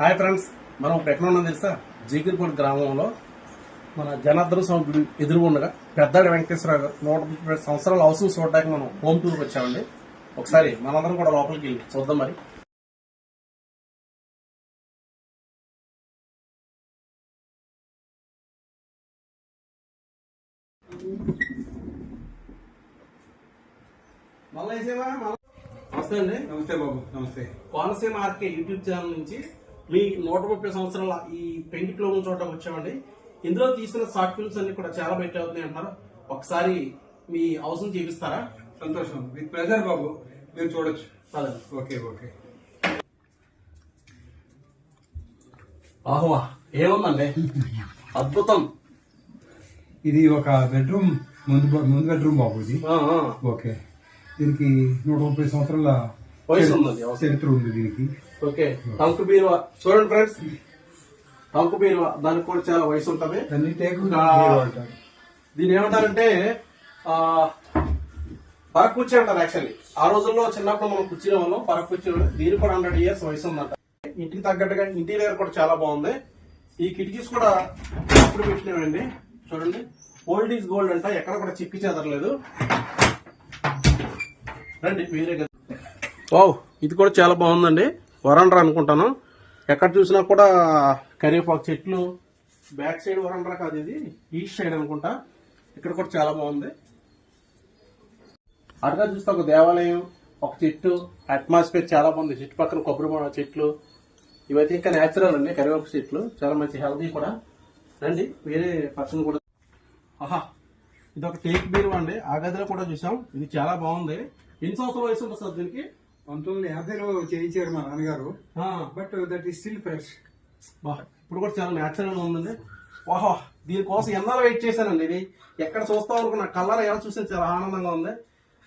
Hi friends మనం ఇప్పుడు ఎక్కడ ఉన్నాం తెలుసా? జీగిరిపూడి గ్రామంలో మన జనార్దన స్వామి గుడి ఎదురుగుండగా పెద్దాడి వెంకటేశ్వర గారు నూట ముప్పై సంవత్సరాల హౌసింగ్ చూడడానికి మనం హోమ్ టూర్కి వచ్చామండి. ఒకసారి మనందరం కూడా లోపలికి వెళ్ళి చూద్దాం మరి. నమస్తే అండి. నమస్తే బాబు నమస్తే. కోనసీమ ఆర్కే యూట్యూబ్ ఛానల్ నుంచి మీ నూట ముప్పై సంవత్సరాల ఈ పెంకిట్లో చూడటం వచ్చామండి. ఇందులో తీసిన షార్ట్ ఫిల్మ్స్ అన్ని కూడా చాలా బయట అవుతున్నాయి అంటారు ఒకసారి మీ హౌస్ చూపిస్తారా? సంతోషం. విత్ ప్రెజర్ బాబు మీరు చూడొచ్చు. పదండి. Okay okay. ఆహ్వా ఏముందండి? అద్భుతం. ఇది ఒక బెడ్రూమ్ ముందు ముందు బెడ్రూమ్ బాబు ఇది. ఓకే. దీనికి నూట ముప్పై సంవత్సరాల వయసు. చరిత్ర ఉంది దీనికి. ఓకే. టంకు బీరువా. చూడండి ఫ్రెండ్స్. టంకు బీరువా. దానికి కూడా చాలా వయసు ఉంటది. దీని ఏమంటారంటే ఆ పరక్ కుర్చీ అంటారు యాక్చువల్లీ ఆ రోజుల్లో చిన్నప్పుడు మనం కూర్చునే వాళ్ళం పరక్ కుర్చీ దీని కూడా హండ్రెడ్ ఇయర్స్ వయసు ఉందంట. ఇంటికి తగ్గట్టుగా ఇంటీరియర్ కూడా చాలా బాగుంది. ఈ కిటికీస్ కూడా అప్పుడు పెట్టినవండి? చూడండి. ఓల్డ్ ఈజ్ గోల్డ్ అంట. ఎక్కడ కూడా చిక్కి చెదరలేదు. రండి మీరే వావ్ ఇది కూడా చాలా బాగుందండి. వరండ్రా అనుకుంటాను. ఎక్కడ చూసినా కూడా కరివేపాకు చెట్లు బ్యాక్ సైడ్ వరండ్రా కాదు ఇది ఈస్ట్ సైడ్ అనుకుంటా. ఇక్కడ కూడా చాలా బాగుంది. అటుగా చూస్తే ఒక దేవాలయం ఒక చెట్టు అట్మాస్ఫియర్ చాలా బాగుంది. చెట్టు పక్కన కొబ్బరి బొండ చెట్లు ఇవైతే ఇంకా నేచురల్ అండి కరివేపాకు చెట్లు. చాలా మంచి హెల్దీ కూడా. రండి వేరే పర్సన్ కూడా. ఆహా ఇది ఒక టేక్ బీరు అండి. ఆ గదిలో కూడా చూసాం. ఇది చాలా బాగుంది. ఎన్ని సంవత్సరాల వయసు ఉంటుంది సార్ దీనికి? పంతొమ్మిది వందల యాభైలో చేయించారు మా నాన్నగారు. But that is still fresh. బా, ఇప్పుడు కూడా చాలా నేచురల్గా ఉందండి. వాహో దీనికోసం ఎన్నాళ్ళు వెయిట్ చేశానండి ఇది? ఎక్కడ చూస్తాం అనుకున్న కలర్ ఎలా చూస్తే చాలా ఆనందంగా ఉంది.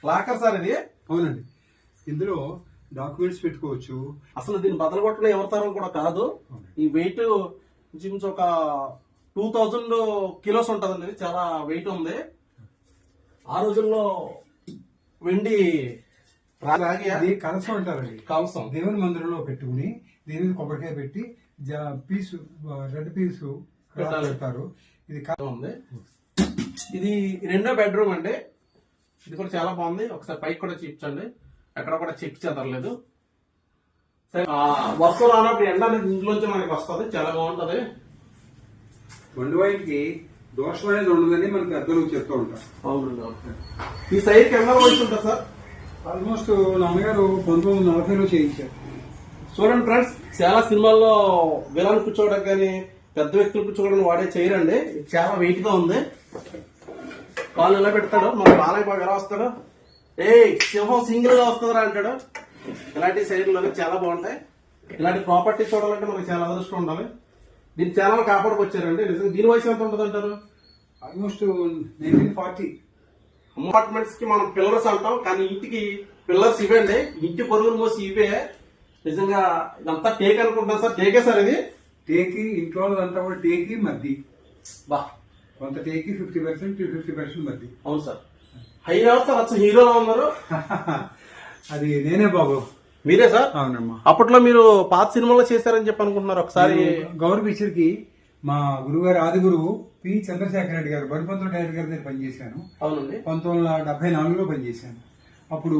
లాకర్ సార్ ఇది? అవునండి. ఇందులో డాక్యుమెంట్స్ పెట్టుకోవచ్చు. అసలు దీన్ని బదలు కొట్టడం ఎవరి తరం కూడా కాదు. ఈ వెయిట్ జిమ్స్ ఒక టూ థౌజండ్ కిలోస్ ఉంటుందండి. చాలా వెయిట్ ఉంది. ఆ రోజుల్లో వెండి అది కలసం అంటారండి. కావసం దేవుని మందిరంలో పెట్టుకుని దీని మీద కొబ్బరికాయ పెట్టి జా- పీసు రెడ్ పీసు పెట్టాలి. పెడతారు ఇది ఉంది. ఇది రెండో బెడ్రూమ్ అండి. ఇది కూడా చాలా బాగుంది. ఒకసారి పైకి కూడా చూపించండి. ఎక్కడ కూడా చెక్ చెదరలేదు. సరే, ఆ, వర్షం రానప్పుడు ఎండ అనేది ఇంట్లోంచి మనకి వస్తుంది. చాలా బాగుంటది. వండువాయికి దోషం అనేది ఉండదని మనకి అర్థంలో చెప్తూ ఉంటారు. అవునండి. ఈ సైడ్కి ఎంత వయసు ఉంటుంది సార్? ఆల్మోస్ట్ నాన్నగారు పంతొమ్మిది వందల నలభైలో చేయించారు. చూడండి ఫ్రెండ్స్ చాలా సినిమాల్లో విలన్ కూర్చోవడం కానీ పెద్ద వ్యక్తులు కూర్చోవడం వాడే చేయరండి. చాలా వెయిట్గా ఉంది. కాళ్ళు ఎలా పెడతాడు మన బాలయ్య బాబు ఎలా వస్తాడు. ఏ సింహం సింగిల్గా వస్తుందిరా అంటాడు. ఇలాంటి శైలిలో చాలా బాగుంటాయి. ఇలాంటి ప్రాపర్టీ చూడాలంటే మనకి చాలా అదృష్టం ఉండాలి. దీన్ని చాలా కాపాడుకొచ్చారండి. నిజంగా దీని వయసు ఎంత ఉంటుంది అంటారు ఆల్మోస్ట్ నైన్టీన్ ఫార్టీ అపార్ట్మెంట్స్కి మనం పిల్లర్స్ అంటాం కానీ ఇంటికి పిల్లర్స్ ఇవే అండి ఇంటి పొరుగులు మోసి ఇవే నిజంగా ఇదంతా టేక్ అనుకుంటాను సార్. టేకే సార్ ఇది? టేకి ఇంట్లో అంతా కూడా టేకి మద్ది బా. కొంత టేకి ఫిఫ్టీ పర్సెంట్ ఫిఫ్టీ పర్సెంట్ మద్ది అవును సార్. హైరా సార్? అచ్చ హీరోలో ఉన్నారు? అది నేనే బాబు. మీరే సార్? అవునమ్మా. అప్పట్లో మీరు పాత సినిమాలో చేశారని చెప్పి అనుకుంటున్నారు ఒకసారి. గౌరవ పిక్చర్కి మా గురుగారు ఆది గురువు పి. చంద్రశేఖర రెడ్డి గారు బడిపంతుల డైరెక్టర్ గారి దగ్గర పనిచేశాను. అవునండి. పంతొమ్మిది వందల డెబ్బై నాలుగులో పనిచేశాను. అప్పుడు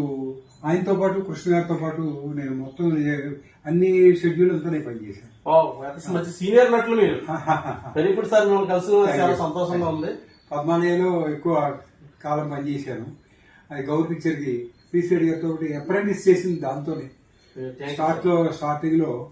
ఆయనతో పాటు కృష్ణ గారితో పాటు నేను మొత్తం అన్ని షెడ్యూల్ అంతా నేను పనిచేశాను. మంచి సీనియర్ నటులు మీరు. వెరీ గుడ్ సార్ మిమ్మల్ని కలిసి చాలా సంతోషంగా ఉంది. పద్మాలయలో ఎక్కువ కాలం పనిచేశాను. అది గౌర్ పిక్చర్కి పీసీ రెడ్డి గారితో అప్రెంటిస్ చేసింది దాంతోనే. స్టార్ట్లో స్టార్టింగ్లో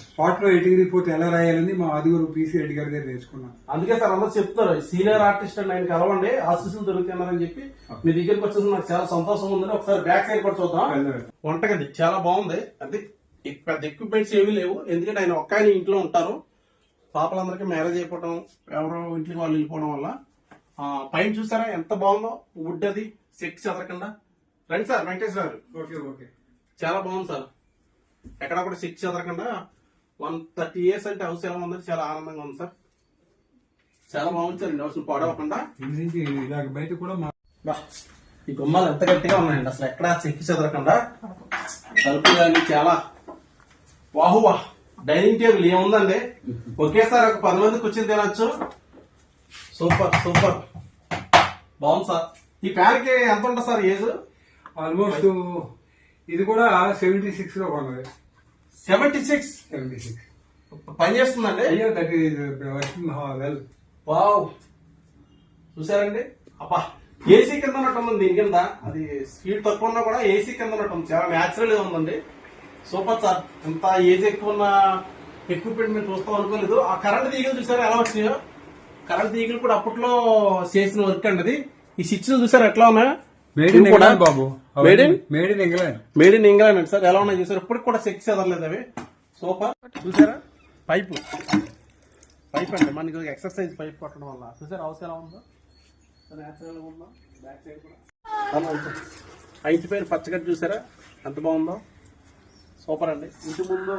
స్పాట్లో ఎయిటింగ్ రిపోర్ట్ ఎలా రాయాలని మా ఆదిగురు పీసీ రెడ్డి గారి దగ్గర నేర్చుకున్నాను అందుకే సార్ అందరూ చెప్తారు సీనియర్ ఆర్టిస్ట్ అండి ఆయన కలవండి ఆశీస్సులు దొరుకుతున్నారని చెప్పి. మీ దగ్గరికి వచ్చేసి నాకు చాలా సంతోషం ఉందని ఒకసారి బ్యాక్ సైడ్ కూడా చూద్దాం. వంటగది చాలా బాగుంది. అంటే పెద్ద ఎక్విప్మెంట్స్ ఏమీ లేవు. ఎందుకంటే ఆయన ఒక్క ఆయన ఇంట్లో ఉంటారు. పాపలందరికీ మ్యారేజ్ అయిపోవడం ఎవరో ఇంటికి వాళ్ళు వెళ్ళిపోవడం వల్ల. పైన చూసారా ఎంత బాగుందో? వుడ్ అది చెక్ చదరకుండా. రండి sir Venkateswara garu. Okay okay. చాలా బాగుంది సార్. ఎక్కడ కూడా చెక్ చదరకుండా వన్ థర్టీ ఇయర్స్ అంటే హౌస్ ఎలా ఉందని చాలా ఆనందంగా ఉంది సార్. చాలా బాగుంది సార్ హౌస్ పాడవకుండా బయట కూడా ఈ గుమ్మాలు ఎంత గట్టిగా ఉన్నాయండి అసలు ఎక్కడా చెక్కి చెదరకుండా. తలుపు కానీ చాలా వాహువా డైనింగ్ టేబుల్ ఏముందండి? ఒకేసారి ఒక పది మంది కూర్చొని తినొచ్చు. Super super. బాగుంది సార్. ఈ ఫ్యాన్కి ఎంత ఉంటుంది సార్ ఏజ్? ఆల్మోస్ట్ ఇది కూడా సెవెంటీ సిక్స్లో కొన్నది. సెవెంటీ సిక్స్ సెవెంటీ సిక్స్ పని చేస్తుందండి? అయ్యో that is working well wow. చూసారండి? అబ్బా ఏసీ కింద ఉన్నట్టు ఉంది దీని కింద. అది స్పీడ్ తక్కువ ఉన్నా కూడా ఏసీ కింద ఉన్నట్టు ఉంది. చాలా న్యాచురల్గా ఉందండి. Super sir. ఇంత ఏజ్ ఎక్కువ ఉన్న ఎక్విప్మెంట్ మేము చూస్తాం అనుకోలేదు. ఆ కరెంట్ తీగలు చూసారా? ఎలా వచ్చినాయో? కరెంట్ తీగలు కూడా అప్పట్లో చేసిన వర్క్ అండి అది. ఈ స్విచ్ చూసారా? ఎట్లా ఉన్నాయో? Made in England Babu. Made in made in England made in England అండి సార్ ఎలా ఉన్నాయి చూసారు? ఇప్పటికి కూడా సెక్స్ ఎదరలేదు అవి. సూపర్ చూసారా? పైపు పైప్ అండి. మనకి ఎక్సర్సైజ్ పైప్ కొట్టడం వల్ల. చూసారా? హౌస్ ఎలా ఉందో? న్యాచురల్ ఉందో? బ్యాక్ సైడ్ కూడా. ఇంటి పైన పచ్చగడ్డి చూసారా? ఎంత బాగుందో? సూపర్ అండి. ఇంటి ముందు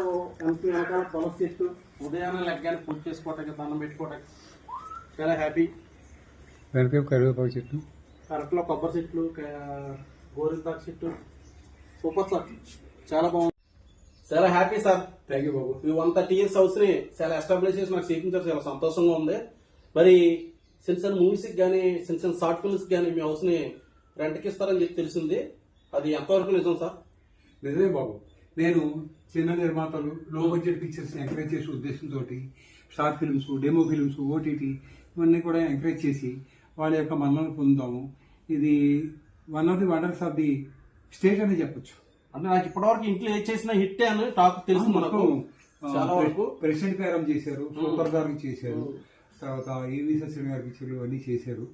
ఇంటి వెనకాల తులసి చెట్టు ఉదయాన్నే లెగ్గానే పూజ చేసుకోవటానికి దండం పెట్టుకోవటానికి. చాలా హ్యాపీ వెనక కరివేపాకు చెట్టు. అరట్లో కొబ్బరి చెట్లు గోరింతాకు చెట్టు. Super sir. చాలా బాగుంది. చాలా హ్యాపీ సార్. థ్యాంక్ యూ బాబు. ఈ వన్ థర్టీ ఇయర్స్ హౌస్ని చాలా ఎస్టాబ్లిష్ చేసి నాకు చేయించారు చాలా సంతోషంగా ఉంది. మరి చిన్న చిన్న మూవీస్కి కానీ చిన్న చిన్న షార్ట్ ఫిల్మ్స్కి కానీ మీ హౌస్ని రెంట్కి ఇస్తారని చెప్పి తెలిసింది. అది ఎంతవరకు నిజం సార్? నిజమే బాబు. నేను చిన్న నిర్మాతలు లో బడ్జెట్ పిక్చర్స్ ఎంకరేజ్ చేసే ఉద్దేశంతో short films demo films OTT ఇవన్నీ కూడా ఎంకరేజ్ చేసి వాళ్ళ యొక్క మన్నను పొందుతాము. ఇది one of the wonders of the state అని చెప్పొచ్చు. అంటే నాకు ఇప్పటివరకు ఇంట్లో ఏ చేసినా హిట్ అని టాక్ తెలుసు మనకు. చాలా వరకు. ప్రెసిడెంట్ పేరం చేశారు? సూపర్ గారికి చేశారు. తర్వాత ఈవి సత్యన్ గారి పిక్చర్లు ఇవన్నీ చేశారు.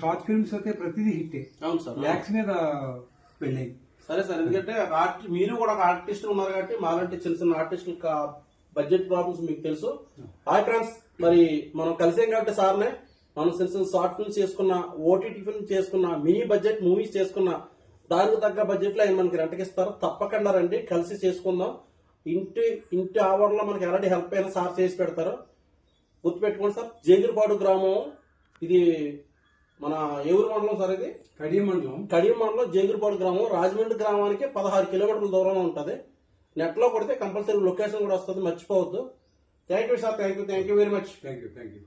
షార్ట్ ఫిల్మ్స్ అయితే ప్రతిదీ హిట్టే. అవును సార్ ల్యాక్స్ మీద వెళ్ళాయి సరే సార్ ఎందుకంటే మీరు కూడా ఒక ఆర్టిస్ట్ ఉన్నారు కాబట్టి మాలాంటి చిన్న చిన్న ఆర్టిస్టుల బడ్జెట్ ప్రాబ్లమ్స్ మీకు తెలుసు. హాయ్ ఫ్రెండ్స్ మరి మనం కలిసాం కాబట్టి సార్నే మనం చిన్న షార్ట్ ఫిల్మ్స్ చేసుకున్న ఓటీటీ ఫిల్మ్ చేసుకున్న మినీ బడ్జెట్ మూవీస్ చేసుకున్న దానికి తగ్గ బడ్జెట్లో ఆయన మనకి రెంట్కి ఇస్తారు. తప్పకుండా రండి కలిసి చేసుకుందాం. ఇంటి ఇంటి ఆవరణలో మనకి ఎలాంటి హెల్ప్ అయినా సార్ చేసి పెడతారు. గుర్తుపెట్టుకోండి సార్ జేగిరిపాడు గ్రామం ఇది మన ఊరు మండలం సార్ ఇది? కడియం మండలం. కడియం మండలం జేగురుపాడు గ్రామం రాజమండ్రి గ్రామానికి పదహారు కిలోమీటర్ల దూరంలో ఉంటుంది. నెట్లో కొడితే కంపల్సరీ లొకేషన్ కూడా వస్తుంది మర్చిపోవద్దు. Thank you sir thank you thank you very much thank you thank you